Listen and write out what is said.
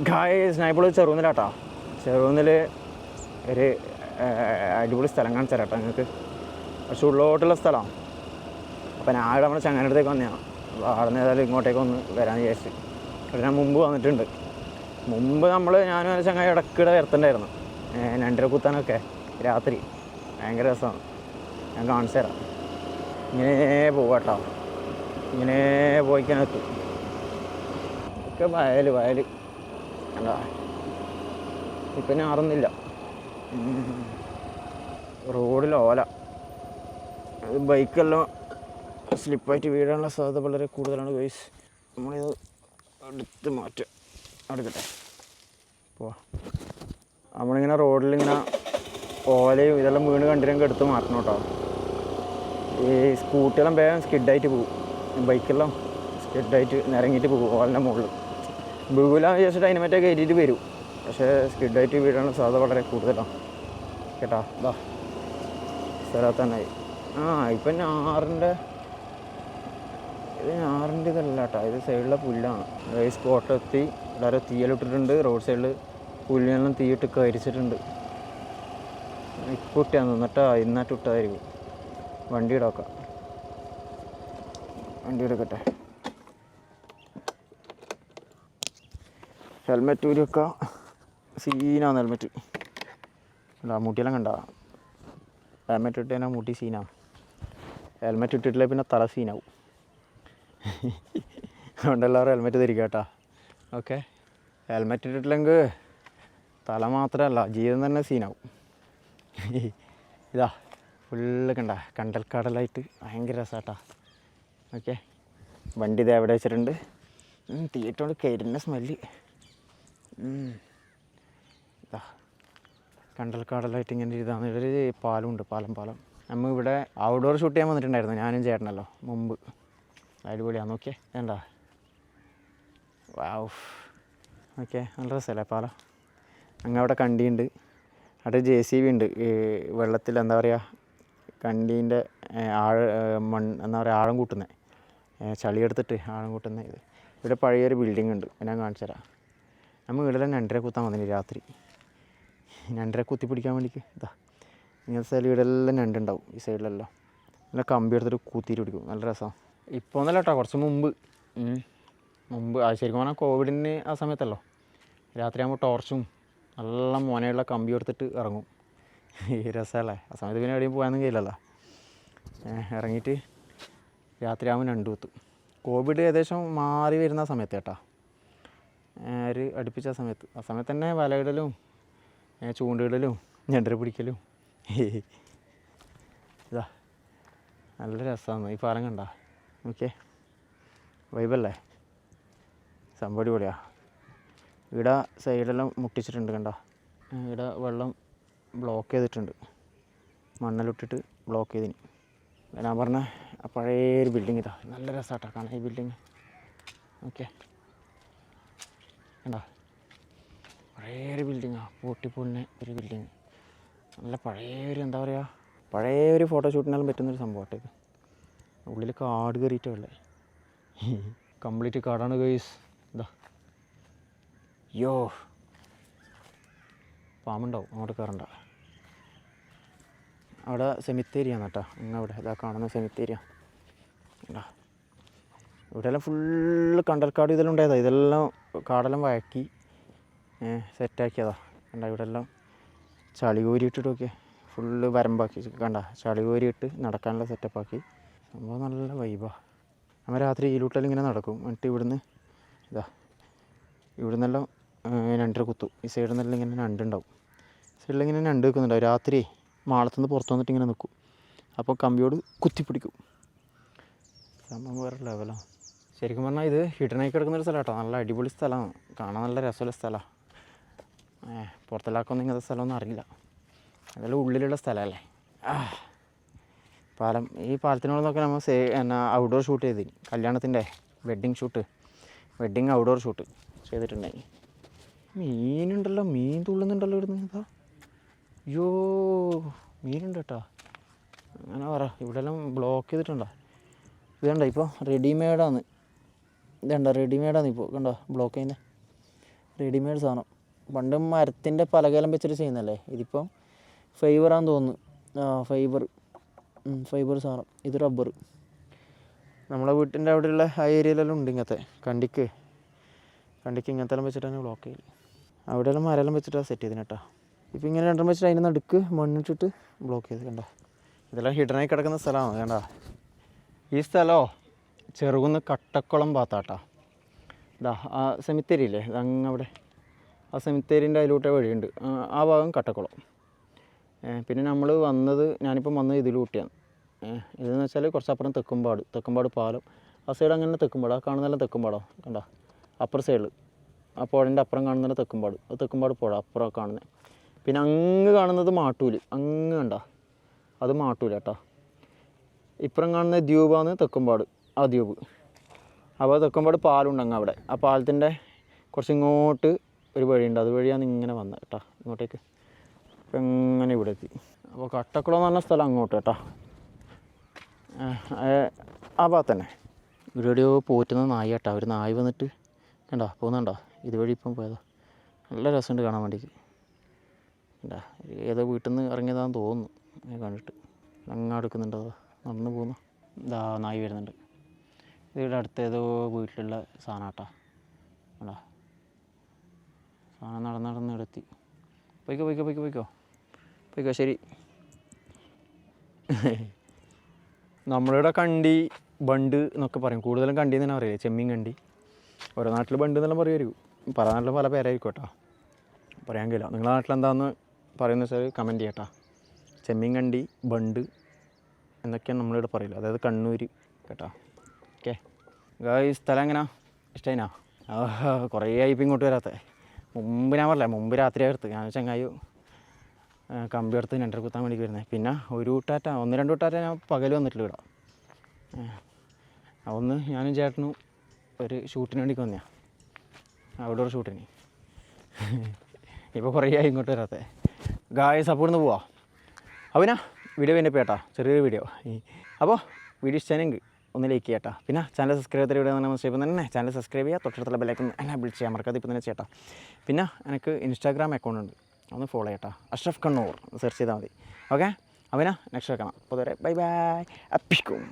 ഗായ് ഇപ്പോൾ ചെറുകുന്നിലാട്ടാ. ചെറുകുന്നിൽ ഒരു അടിപൊളി സ്ഥലം കാണിച്ചു തരാം നിങ്ങൾക്ക്. പക്ഷെ ഉള്ളോട്ടുള്ള സ്ഥലമാണ് അപ്പം ഞാൻ ആടെ നമ്മുടെ ചങ്ങനടുത്തേക്ക് വന്നതാണ് അപ്പോൾ അവിടെ നിന്ന് ഏതായാലും ഇങ്ങോട്ടേക്ക് ഒന്ന് വരാമെന്ന് വിചാരിച്ചു. ഇവിടെ ഞാൻ മുമ്പ് വന്നിട്ടുണ്ട്. മുമ്പ് നമ്മൾ ഞാനും എന്റെ ചങ്ങായി ഇടക്കിടെ വരത്തുണ്ടായിരുന്നു. രണ്ടര കുത്താനൊക്കെ രാത്രി. ഭയങ്കര രസമാണ്. ഞാൻ കാണിച്ചു തരാം. ഇങ്ങനെ പോവാട്ടോ. ഇങ്ങനെ പോയിക്കാനൊക്കെ ഒക്കെ വയൽ വയൽ കണ്ടാ ഇപ്പം ഞാറുന്നില്ല റോഡിൽ ഓല. ബൈക്കെല്ലാം സ്ലിപ്പായിട്ട് വീഴാനുള്ള സാധ്യത വളരെ കൂടുതലാണ് ഗൈസ് നമ്മളിത് എടുത്ത് മാറ്റുക എടുക്കട്ടെ പോവാ. നമ്മളിങ്ങനെ റോഡിലിങ്ങനെ ഓലയും ഇതെല്ലാം വീണ് കണ്ടിരുന്നെങ്കിൽ എടുത്ത് മാറ്റണം കേട്ടോ. ഈ സ്കൂട്ടിയെല്ലാം വേഗം സ്കിഡായിട്ട് പോകും. ബൈക്കെല്ലാം സ്കിഡായിട്ട് നിരങ്ങിയിട്ട് പോകും ഓലിന്റെ മുകളിൽ വീഴാന്ന് വിചാരിച്ചിട്ട് അതിനെ മറ്റേ കയറ്റിയിട്ട് വരും. പക്ഷേ സ്കിഡായിട്ട് വീഴാനുള്ള സാധ്യത വളരെ കൂടുതലാണ് കേട്ടാ? ഇതാ സ്ഥലത്ത് തന്നെ ആ ഇപ്പം ഞാറിന്റെ ഇത് ഞാറിന്റെ ഇതല്ല കേട്ടോ ഇത് സൈഡിലെ പുല്ലാണ്. ഈ സ്പോട്ടെത്തി വളരെ തീയലിട്ടിട്ടുണ്ട്. റോഡ് സൈഡിൽ പുല്ലിനെല്ലാം തീയിട്ട് കരിച്ചിട്ടുണ്ട്. ഇപ്പോൾ ഇട്ടാന്ന് എന്നിട്ടാ ഇന്നാട്ട് ഇട്ടതായിരിക്കും വണ്ടി ഇടാക്കാം വണ്ടി എടുക്കട്ടെ. ഹെൽമെറ്റ് ഊരി വെക്കാം സീനാണ് ഹെൽമെറ്റ് എന്താ മുട്ടിയെല്ലാം കണ്ട. ഹെൽമെറ്റ് ഇട്ട് കഴിഞ്ഞാൽ മുട്ടി സീനാണ് ഹെൽമെറ്റ് ഇട്ടിട്ടില്ല പിന്നെ തല സീനാവും അതുകൊണ്ട് എല്ലാവരും ഹെൽമെറ്റ് ധരിക്കുക കേട്ടോ ഓക്കെ ഹെൽമെറ്റ് ഇട്ടിട്ടില്ലെങ്കിൽ തല മാത്രമല്ല ജീവിതം തന്നെ സീനാവും ഇതാ ഫുള്ള് കണ്ട. കണ്ടൽക്കാടലായിട്ട് ഭയങ്കര രസമാട്ടാ ഓക്കെ വണ്ടി ഇത് എവിടെ വെച്ചിട്ടുണ്ട്. തീയിട്ടോണ്ട് കരിന്റെ സ്മെല്ല് ഇതാ കണ്ടൽക്കാടലായിട്ട് ഇങ്ങനെ ഇതാണ് ഇവർ പാലമുണ്ട് പാലം പാലം. നമ്മൾ ഇവിടെ ഔട്ട്ഡോർ ഷൂട്ട് ചെയ്യാൻ വന്നിട്ടുണ്ടായിരുന്നു ഞാനും ചേട്ടനല്ലോ മുമ്പ്. അടിപൊളിയാണ് നോക്കിയേ വേണ്ട വാവ്. ഓക്കെ നല്ല രസമല്ലേ പാലം? അങ്ങ് അവിടെ കണ്ടിയുണ്ട് അവിടെ ജെ സി ബി ഉണ്ട്. വെള്ളത്തിൽ എന്താ പറയുക കണ്ടീന്റെ ആഴ മൺ എന്താ പറയുക ആഴം കൂട്ടുന്നത് ചളിയെടുത്തിട്ട് ആഴം കൂട്ടുന്ന ഇത്. ഇവിടെ പഴയൊരു ബിൽഡിംഗ് ഉണ്ട്. ഞാൻ കാണിച്ചു തരാം നമ്മൾ ഇവിടെ തന്നെ രണ്ടര കുത്താൻ വന്നിന് രാത്രി? രണ്ടര കുത്തി പിടിക്കാൻ വേണ്ടിക്ക്. ഇതാ ഇങ്ങനത്തെ സൈഡിൽ വീടെല്ലാം രണ്ടുണ്ടാവും ഈ സൈഡിലെല്ലാം. നല്ല കമ്പി എടുത്തിട്ട് കുത്തിയിട്ട് പിടിക്കും. നല്ല രസമാണ് ഇപ്പോൾ ഒന്നല്ല കേട്ടോ കുറച്ച് മുമ്പ്. മുമ്പ് ശരിക്കും പറഞ്ഞാൽ കോവിഡിന് ആ സമയത്തല്ലോ. രാത്രിയാകുമ്പോൾ ടോർച്ചും നല്ല മോനയുള്ള കമ്പി എടുത്തിട്ട് ഇറങ്ങും. ഈ രസമല്ലേ ആ സമയത്ത് പിന്നെ എവിടെയും പോകാനൊന്നും കഴിയില്ലല്ലോ. ഇറങ്ങിയിട്ട് രാത്രിയാകുമ്പോൾ രണ്ട് കുത്തും. കോവിഡ് ഏകദേശം മാറി വരുന്ന സമയത്ത് കേട്ടോ. ഒരു അടുപ്പിച്ച സമയത്ത്. ആ സമയത്ത് തന്നെ വലയിടലും ചൂണ്ടിടലും ഞണ്ടര പിടിക്കലും. ഇതാ നല്ല രസമാണ്. ഈ പാലം കണ്ട? ഓക്കെ വൈബല്ലേ? സംഭവം അടിപൊളിയാ. ഇവിടെ സൈഡെല്ലാം മുട്ടിച്ചിട്ടുണ്ട് കണ്ട? ഇവിടെ വെള്ളം ബ്ലോക്ക് ചെയ്തിട്ടുണ്ട്. മണ്ണിലിട്ടിട്ട് ബ്ലോക്ക് ചെയ്തിന്. ഞാൻ പറഞ്ഞ പഴയ ഒരു ബിൽഡിംഗ് ഇതാ. നല്ല രസമാട്ടോ കാണാൻ ഈ ബിൽഡിങ് ഓക്കെ കണ്ടോ? ഒരു ബിൽഡിങ്ങാണ് പൂട്ടിപ്പൊളിന ഒരു ബിൽഡിങ് നല്ല പഴയ ഒരു എന്താ പറയുക പഴയ ഒരു ഫോട്ടോഷൂട്ടിനെല്ലാം പറ്റുന്നൊരു സംഭവമാട്ടെ ഇത്. ഉള്ളിൽ കാട് കയറിയിട്ടേ ഉള്ളേ. കംപ്ലീറ്റ് കാടാണ് ഗൈസ് ഇതാ. യോ പാമ്പുണ്ടാവും. അങ്ങോട്ട് കയറണ്ട അവിടെ സെമിത്തേരിയാണ് കേട്ടോ. അങ്ങ് അവിടെ ഇതാ കാണുന്ന സെമിത്തേരിയ ഇവിടെ എല്ലാം ഫുള്ള് കണ്ടൽക്കാട് ഇതെല്ലാം ഉണ്ടായതാണ് ഇതെല്ലാം കാടെല്ലാം വഴക്കി സെറ്റാക്കിയതാ കണ്ട ഇവിടെ എല്ലാം ചളി കോരിയിട്ടിട്ടൊക്കെ ഫുള്ള് വരമ്പാക്കി. കണ്ട ചളി കോരിയിട്ട് നടക്കാനുള്ള സെറ്റപ്പാക്കി സംഭവം നല്ല വൈബാ നമ്മൾ രാത്രി ഈലൂട്ടൽ ഇങ്ങനെ നടക്കും. എന്നിട്ട് ഇവിടുന്ന് ഇതാ ഇവിടുന്നെല്ലാം രണ്ടര കുത്തു. ഈ സൈഡിൽ നിന്നെല്ലാം ഇങ്ങനെ രണ്ടുണ്ടാവും സൈഡിൽ ഇങ്ങനെ രണ്ട് വെക്കുന്നുണ്ടാവും രാത്രി മാളത്തുനിന്ന് പുറത്ത് വന്നിട്ട് ഇങ്ങനെ നിൽക്കും അപ്പോൾ കമ്പിയോട് കുത്തിപ്പിടിക്കും. സംഭവം വേറെ ലെവലാണ് ശരിക്കും പറഞ്ഞാൽ ഇത് ഹിഡനായി കിടക്കുന്ന ഒരു സ്ഥലം നല്ല അടിപൊളി സ്ഥലമാണ്. കാണാൻ നല്ല രസമുള്ള സ്ഥലമാണ് ഏ പുറത്തിലാക്കൊന്നും ഇങ്ങനത്തെ സ്ഥലമൊന്നും അറിയില്ല അതെല്ലാം ഉള്ളിലുള്ള സ്ഥലമല്ലേ? പാലം ഈ പാലത്തിനോട് നോക്കി നമ്മൾ സേ എന്നാ ഔട്ട്ഡോർ ഷൂട്ട് ചെയ്തിന്. കല്യാണത്തിന്റെ wedding shoot wedding outdoor shoot ചെയ്തിട്ടുണ്ടായി. മീനുണ്ടല്ലോ മീൻ തുള്ളുന്നുണ്ടല്ലോ ഇവിടുന്ന്. എന്താ? അയ്യോ മീനുണ്ട് കേട്ടോ. അങ്ങനെ പറ. ഇവിടെല്ലാം ബ്ലോക്ക് ചെയ്തിട്ടുണ്ടോ? ഇത് കണ്ടോ ഇപ്പോൾ റെഡിമെയ്ഡാണ് ഇതുണ്ടോ റെഡിമെയ്ഡാണ് ഇപ്പോൾ കണ്ടോ ബ്ലോക്ക് ചെയ്യുന്നത് റെഡിമെയ്ഡ് സാധനം. പണ്ട് മരത്തിന്റെ പലകലം വെച്ചിട്ട് ചെയ്യുന്നല്ലേ ഇതിപ്പം ഫൈബറാന്ന് തോന്നുന്നു. ആ ഫൈബർ ഫൈബർ സാധനം. ഇത് റബ്ബർ നമ്മളെ വീട്ടിന്റെ അവിടെയുള്ള ആ ഏരിയയിലെല്ലാം ഉണ്ട് ഇങ്ങനത്തെ കണ്ടിക്ക്. കണ്ടിക്ക് ഇങ്ങനത്തെ എല്ലാം വെച്ചിട്ടാണ് ബ്ലോക്ക് ചെയ്യൽ അവിടെയെല്ലാം മരെല്ലാം വെച്ചിട്ടാണ് സെറ്റ് ചെയ്തിന് കേട്ടോ ഇപ്പം ഇങ്ങനെ രണ്ടെണ്ണം വെച്ചിട്ട് അതിന്റെ നടുക്ക് മണ്ണിട്ടിട്ട് ബ്ലോക്ക് ചെയ്ത് കണ്ടോ. ഇതെല്ലാം ഹിഡനായി കിടക്കുന്ന സ്ഥലമാണ് കണ്ടോ. ഈ സ്ഥലമോ ചെറുകുന്ന് കട്ടക്കുളം ഭാഗത്താട്ടാ ഇതാ ആ സെമിത്തേരി ഇല്ലേ അങ്ങ് അവിടെ ആ സെമിത്തേരിന്റെ അതിലൂട്ടെ വഴിയുണ്ട്. ആ, ഭാഗം കട്ടക്കുളം. പിന്നെ നമ്മൾ വന്നത് ഞാനിപ്പം വന്നത് ഇതിലൂട്ടിയാണ്. ഇതെന്ന് വെച്ചാൽ കുറച്ചപ്പുറം തെക്കുംപാട് തെക്കുംപാട് പാലം. ആ സൈഡ് അങ്ങനെ തെക്കുംപാട് ആ കാണുന്നതെല്ലാം തെക്കുംപാടോ? കണ്ടോ? അപ്പുറ സൈഡിൽ ആ പുഴന്റെ അപ്പുറം കാണുന്നതെല്ലാം തെക്കുംപാട്. ആ തെക്കുംപാട് പുഴ അപ്പുറം കാണുന്നത് പിന്നെ അങ്ങ് കാണുന്നത് മാട്ടൂൽ. അങ്ങ് കണ്ട? അത് മാട്ടൂൽ കേട്ടോ ഇപ്പുറം കാണുന്ന ദ്വീപാണ് തെക്കുംപാട്. ആ ദ്വീപ് അപ്പോൾ തെക്കുംപാട് പാലുണ്ടങ്ങ അവിടെ. ആ പാലത്തിന്റെ കുറച്ച് ഇങ്ങോട്ട് ഒരു വഴിയുണ്ട്. അതുവഴിയാണ് ഇങ്ങനെ വന്നത് കേട്ടോ. ഇങ്ങോട്ടേക്ക്. അപ്പം ഇങ്ങനെ ഇവിടെ എത്തി. അപ്പോൾ കട്ടക്കുളം എന്ന് പറഞ്ഞ സ്ഥലം അങ്ങോട്ട് കേട്ടോ. ആ, ഭാഗത്ത് തന്നെ. ഇവിടെയോ പോറ്റുന്ന നായ കേട്ടോ. ഒരു നായ വന്നിട്ട് കണ്ടോ? പോകുന്നുണ്ടോ? ഇതുവഴി ഇപ്പം പോയതാ. നല്ല രസമുണ്ട് കാണാൻ വേണ്ടിക്ക് കണ്ടാ? ഏതോ വീട്ടിൽ നിന്ന് ഇറങ്ങിയതാണെന്ന് തോന്നുന്നു കണ്ടിട്ട്. അങ്ങാടുക്കുന്നുണ്ടോ നടന്നു പോകുന്നു. ഇതാ നായി വരുന്നുണ്ട്. ഇവിടെ അടുത്ത ഏതോ വീട്ടിലുള്ള സാധനം കേട്ടോ സാധനം നടന്ന് നടന്ന് എടുത്തി പോയിക്കോ പോയിക്കോ പോയിക്കോ പോയിക്കോ. പോയിക്കോ ശരി. നമ്മളിവിടെ കണ്ടി ബണ്ട് എന്നൊക്കെ പറയും. കൂടുതലും കണ്ടി തന്നെ പറയില്ലേ? ചെമ്മീൻ കണ്ടി. ഓരോ നാട്ടിൽ ബണ്ട് എന്നെല്ലാം പറയുമായിരിക്കും പല നാട്ടിലും പല പേരായിരിക്കും കേട്ടോ. പറയാൻ കഴിയില്ല. നിങ്ങളുടെ നാട്ടിൽ എന്താണെന്ന് പറയുന്ന വെച്ചാൽ കമന്റ് ചെയ്യട്ടാ. ചെമ്മീൻ കണ്ടി ബണ്ട് എന്നൊക്കെയാണ് നമ്മളിവിടെ പറയില്ല അതായത് കണ്ണൂർ കേട്ടോ. ഓക്കെ. ഈ സ്ഥലം എങ്ങനെ? ഇഷ്ടമായിനാ കുറേ ആയി ഇങ്ങോട്ട് വരാത്ത. മുമ്പ് ഞാൻ പറഞ്ഞില്ല മുമ്പ് രാത്രി എടുത്ത് ഞാൻ ചങ്ങായി കമ്പി എടുത്ത് രണ്ടര കുത്താൻ വേണ്ടി വരുന്നത് പിന്നെ ഒരു കൂട്ടാറ്റ ഒന്ന് രണ്ട് കൂട്ടാറ്റ ഞാൻ പകൽ വന്നിട്ടില്ല ഇവിടെ. അതൊന്ന് ഞാനും ചേട്ടനും ഒരു ഷൂട്ടിന് വേണ്ടി വന്നതാണ് ഒരു ഷൂട്ടിന്. ഇപ്പോൾ കുറേ ആയി ഇങ്ങോട്ട് വരാത്തെ. ഗായ സപ്പോർട്ടിന്ന് പോവാ. അവനാ വീഡിയോ പിന്നെ പേട്ടാ ചെറിയൊരു വീഡിയോ അപ്പോൾ വീഡിയോ ഇഷ്ടമെങ്കിൽ ഒന്ന് ലൈക്ക് ചെയ്യട്ടോ. പിന്നെ ചാനൽ സബ്സ്ക്രൈബ് ചെയ്ത വീഡിയോ നമ്മൾ ചെയ്യുമ്പോൾ തന്നെ ചാനൽ സബ്സ്ക്രൈബ് ചെയ്യുക തൊട്ടടുത്തുള്ള ബെല്ലൈക്കൻ എന്നെ വിളിച്ച് ചെയ്യാൻ മറക്കാതെ ഇപ്പോൾ തന്നെ ചേട്ടാ പിന്നെ എനിക്ക് ഇൻസ്റ്റാഗ്രാം അക്കൗണ്ട് ഉണ്ട്. ഒന്ന് ഫോളോ ചെയ്യട്ടോ. അഷ്റഫ് കണ്ണൂർ. സെർച്ച് ചെയ്താൽ മതി. ഓക്കെ അവനാ നെക്സ്റ്റ് വെക്കണം. അപ്പോൾ ബൈ ബൈ അപ്പിക്കും.